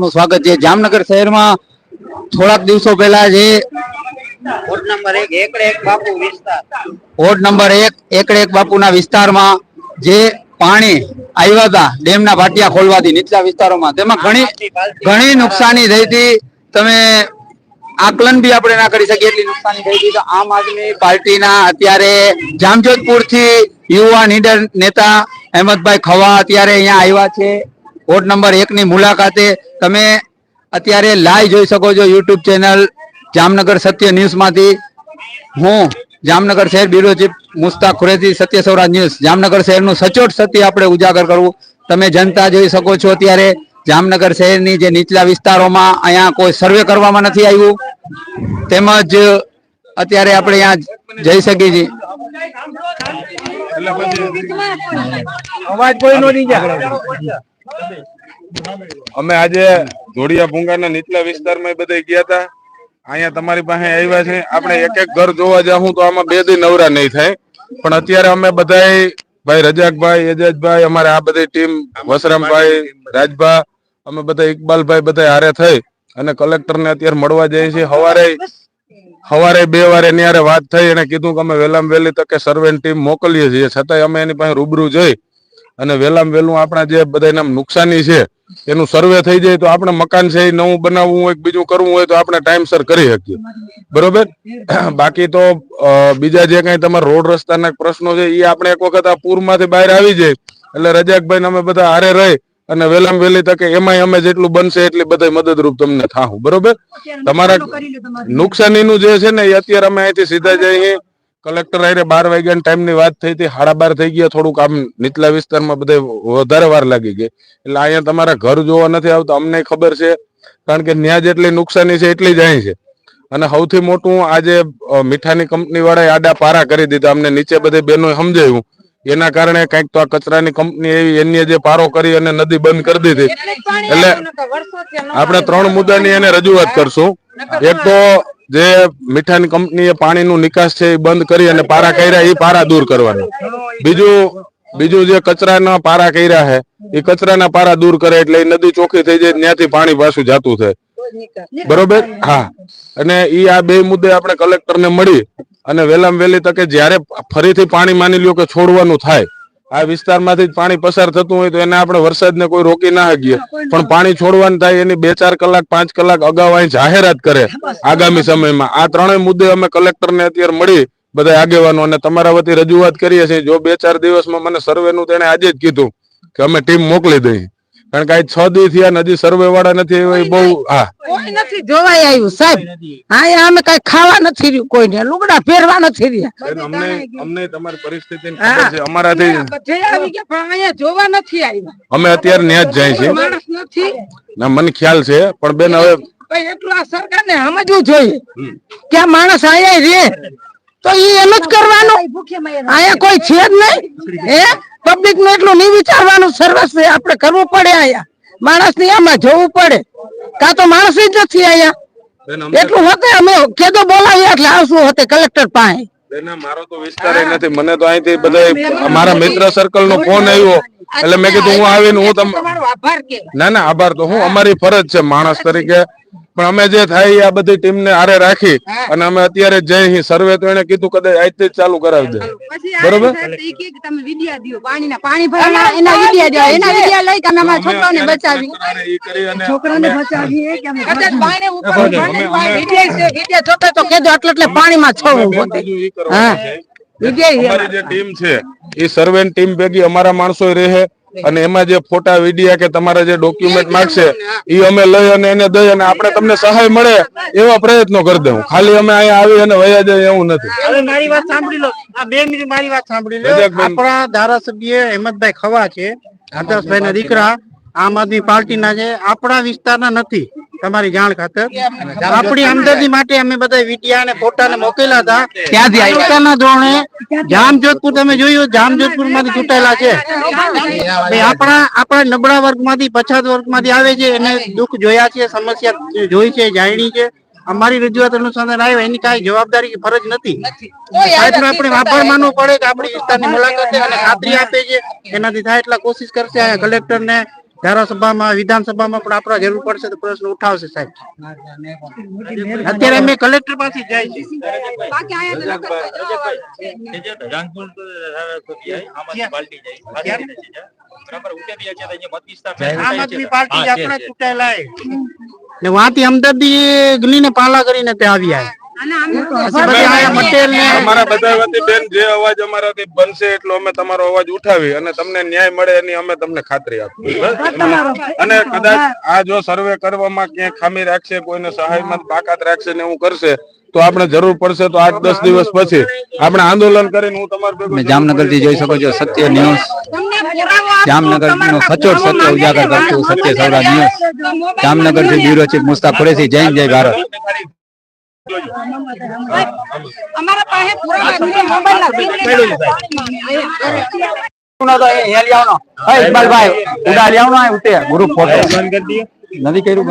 નું સ્વાગત છે. જામનગર શહેરમાં થોડાક દિવસો પહેલા જે વોર્ડ નંબર એક એકડે એક બાપુ વિસ્તાર. વોર્ડ નંબર એક એકડે એક બાપુના વિસ્તારમાં જે પાણી આવ્યા હતા ડેમના ભાટિયા ખોલવાથી નીચલા વિસ્તારોમાં. તેમાં ઘણી ઘણી નુકસાની થઈ હતી. તમે આકલન બી આપણે ના કરી શકીએ એટલી નુકસાની થઈ હતી. તો આમ આદમી પાર્ટીના અત્યારે જામજોધપુરથી યુવા નીડર નેતા અહેમદભાઈ ખવા અત્યારે અહીંયા આવ્યા છે. વોર્ડ નંબર એક ની મુલાકાતે તમે અત્યારે લાઈવ જોઈ શકો છો યુટ્યુબ ચેનલ જામનગર સત્ય ન્યૂઝમાંથી હું જામનગર શહેર bureau chief Mushtaq Khureji Satya Swaraj news. Jamnagar શહેરનું સચોટ સત્ય આપણે ઉજાગર કરવું. તમે જનતા જોઈ શકો છો અત્યારે જામનગર શહેરની જે નીચલા વિસ્તારોમાં અહીંયા કોઈ સર્વે કરવામાં નથી આવ્યું. તેમજ અત્યારે આપણે અહીંયા જઈ શકીએ છીએ. અવાજ કોઈ નો નહીં અમે આજે ધોળિયા ભૂંગાના નીચલા વિસ્તારમાં બધા ગયા હતા. અહીંયા તમારી પાસે આવ્યા છે. આપણે એક એક ઘર જોવા જાઉં તો આમાં બે દી નવરા નહીં થાય. પણ અત્યારે અમે બધા ભાઈ રજાકભાઈ, એજાજભાઈ, અમારે આ બધી ટીમ, વસરામભાઈ, રાજભા, અમે બધા ઇકબાલભાઈ બધા હારે થઈ અને કલેક્ટરને અત્યારે મળવા જઈએ છીએ. હવારે હવારે બે વારે એની વાત થઈ એને કીધું કે અમે વહેલામ વહેલી તકે સર્વેન ટીમ મોકલીએ છીએ. છતાંય અમે એની પાસે રૂબરૂ જઈ અને વહેલામ વહેલું આપણા જે બધા નુકસાની છે એનું સર્વે થઈ જાય તો આપણે મકાન છે એ નવું બનાવવું હોય બીજું કરવું હોય તો આપણે ટાઈમસર કરી શકીએ. બરોબર? બાકી તો બીજા જે કઈ તમારા રોડ રસ્તાના પ્રશ્નો છે એ આપણે એક વખત આ પૂરમાંથી બહાર આવી જાય. એટલે રજાકભાઈ અમે બધા હારે રહી અને વહેલામ વહેલી તકે એમાંય અમે જેટલું બનશે એટલી બધા મદદરૂપ તમને થાહું. બરોબર? તમારા નુકસાનીનું જે છે ને એ અત્યારે અમે અહીંથી સીધા જઈએ કલેક્ટર આરે બાર વાગ્યાના ટાઈમની વાત થઈ હતી સાડા બાર થઈ ગયા થોડુંક આમ નીચલા વિસ્તારમાં બધે વધારે વાર લાગી ગઈ. એટલે અહીંયા તમારા ઘર જોવા નથી આવતા અમને ખબર છે કારણ કે ત્યાં જેટલી નુકસાની છે એટલી જ અહીં છે. અને સૌથી મોટું આજે મીઠાની કંપની વાળાએ આડા પારા કરી દીધા અમને નીચે બધે બહેનોએ સમજાયું. એના કારણે કંઈક તો આ કચરાની કંપની એવી એની જે પારો કરી અને નદી બંધ કરી દીધી. એટલે આપણે ત્રણ મુદ્દાની એને રજૂઆત કરશું. એક તો જે મીઠાની કંપનીએ પાણીનું નિકાસ છે એ બંધ કરી અને પારા કર્યા એ પારા દૂર કરવાના. બીજું બીજું જે કચરાના પારા કર્યા છે એ કચરાના પારા દૂર કરે એટલે નદી ચોખ્ખી થઈ જાય, ત્યાંથી પાણી પાછું જાતું થાય બરોબર? હા. અને એ આ બે મુદ્દે આપણે કલેક્ટરને મળી અને વહેલામાં વહેલી તકે જ્યારે ફરીથી પાણી માની લ્યો કે છોડવાનું થાય આ વિસ્તારમાંથી પાણી પસાર થતું હોય તો એને આપણે વરસાદને કોઈ રોકી ના શકીએ. પણ પાણી છોડવાનું થાય એની બે ચાર કલાક, પાંચ કલાક અગાઉ અહીં જાહેરાત કરે આગામી સમયમાં. આ ત્રણેય મુદ્દે અમે કલેક્ટરને અત્યારે મળી બધા આગેવાનો અને તમારા વતી રજૂઆત કરીએ છીએ. જો બે ચાર દિવસમાં મને સર્વેનું તેણે આજે જ કીધું કે અમે ટીમ મોકલી દઈએ. કારણ કે આ છ દી થયા આ નદી સર્વે વાળા નથી આવ્યા બહુ હા. કોઈ નથી જોવાય આવ્યું સાહેબ. અહીંયા અમે કઈ ખાવા નથી રહ્યું કોઈને. લુગડા પહેરવા નથી રહ્યા. અમને અમને તમારી પરિસ્થિતિ ખબર છે. અમારાથી બધે આવી ગયા પણ અહીંયા જોવા નથી આવ્યા. અમે અત્યારે ન્યાજ જાય છે માણસ નથી. ના મને ખ્યાલ છે પણ બેન હવે એટલું આ સરકારને સમજવું જોઈએ. કે આ માણસ અહીંયા રે તો એ એમ જ કરવાનું. અહીંયા કોઈ છે જ નહીં. હે? પબ્લિકનું એટલું નહીં વિચારવાનું સર્વસ આપણે કરવું પડે અહીંયા. માણસની આમાં જવું પડે. કાં તો માણસ જ નથી અહીંયા. એટલું હોતે અમે કેદો બોલાવ્યા એટલે આવશું હોતે કલેક્ટર પાસે. મારો તો વિસ્તાર નથી. મને તો અહીંથી બધા મારા મિત્ર સર્કલ નો ફોન આવ્યો. એટલે મેં કીધું હું આવીને હું તમ તમારો ના ના આભાર તો હું. અમારી ફરજ છે માણસ તરીકે પણ અમે જે થાય આ બધી ટીમ ને આરે રાખી અને અમે અત્યારે જઈ સર્વે તો એને કીધું કદાચ આજથી જ ચાલુ કરાવી દે. બરોબર? પાણી ભરવાના એના વિડિયા દો એના વિડિયા લઈ તમે અમારા છોકરાઓને બચાવી ઈ કરી અને છોકરાને બચાવી કે અમે કદાચ પાણી ઉપર અમે- પાણી અમે- વિજય છે વિજય જોતે તો કેજો એટલે એટલે પાણીમાં જે ટીમ છે એ સર્વે ટીમ ભેગી અમારા માણસો રહે. અને એમાં જે ફોટા વિડિયા કે તમારા જે ડોક્યુમેન્ટ માંગશે એ અમે લઈ અને એને દઈ અને આપણે તમને સહાય મળે એવા પ્રયત્નો કરી દઉં. ખાલી અમે અહીંયા આવી અને વયા જઈએ એવું નથી. મારી વાત સાંભળી લો. આ બે મિનિટ મારી વાત સાંભળી લો. આપણા ધારાસભ્ય હેમંતભાઈ ખવા છે હરદાસભાઈ ના દીકરા આમ આદમી પાર્ટીના છે. આપણા વિસ્તારના નથી. તમારી જાણ ખાતર. આપણી હમદર્દી માટે અમે બધા વિડિયા અને ફોટા ને મોકેલા હતા આવ્યા? તાલુકાના ધોરણે જામજોધપુર તમે જોયું જામજોધપુરમાંથી ચૂંટાયેલા છે આપણા આપણા નબળા વર્ગમાંથી પછાત વર્ગમાંથી આવે છે એને દુઃખ જોયા છે સમસ્યા જોઈ છે જાણી છે. અમારી રજૂઆત અનુસંધાન આવ્યા એની કઈ જવાબદારી ફરજ નથી. સાહેબનો આપણે આભાર માનવું પડે કે આપણી વિસ્તારની મુલાકાત અને ખાતરી આપે છે એનાથી થાય એટલા કોશિશ કરશે કલેક્ટર ને ધારાસભામાં વિધાનસભામાં પણ આપણા જરૂર પડશે તો પ્રશ્ન ઉઠાવશે સાહેબ. અત્યારે અમે કલેક્ટર પાસે જાય છે. ને વાંથી હમદર્દી ગલીને પાલા કરીને ત્યાં આવ્યા છે. અને આમ પછી બધા આયા પટેલ ને અમારા બધા વતી બેન જે અવાજ અમારાથી બનશે એટલો અમે તમારો અવાજ ઉઠાવી અને તમને ન્યાય મળે એની અમે તમને ખાતરી આપીએ. અને કદાચ આ જો સર્વે કરવામાં ક્યાંય ખામી રાખશે કોઈને સહાયમાં બાકાત રાખશે ને એવું કરશે તો આપણે જરૂર પડશે તો આઠ દસ દિવસ પછી આપણે આંદોલન કરીને હું તમારું જામનગરથી જોઈ શકો છો સત્ય ન્યૂઝ જામનગર નો સચોટ સત્ય ઉજાગર. કરતું સત્ય સૌરા ન્યૂઝ જામનગરથી બ્યુરો ચીફ મુસ્તાફ કુરેશી જય જય ભારત. અમારા પાસે પુરાવા છે, મોબાઈલના બિલ ઇકબાલભાઈ ઉડા લ્યાવનો ઉતે ગ્રુપ ફોટો નથી કર્યું?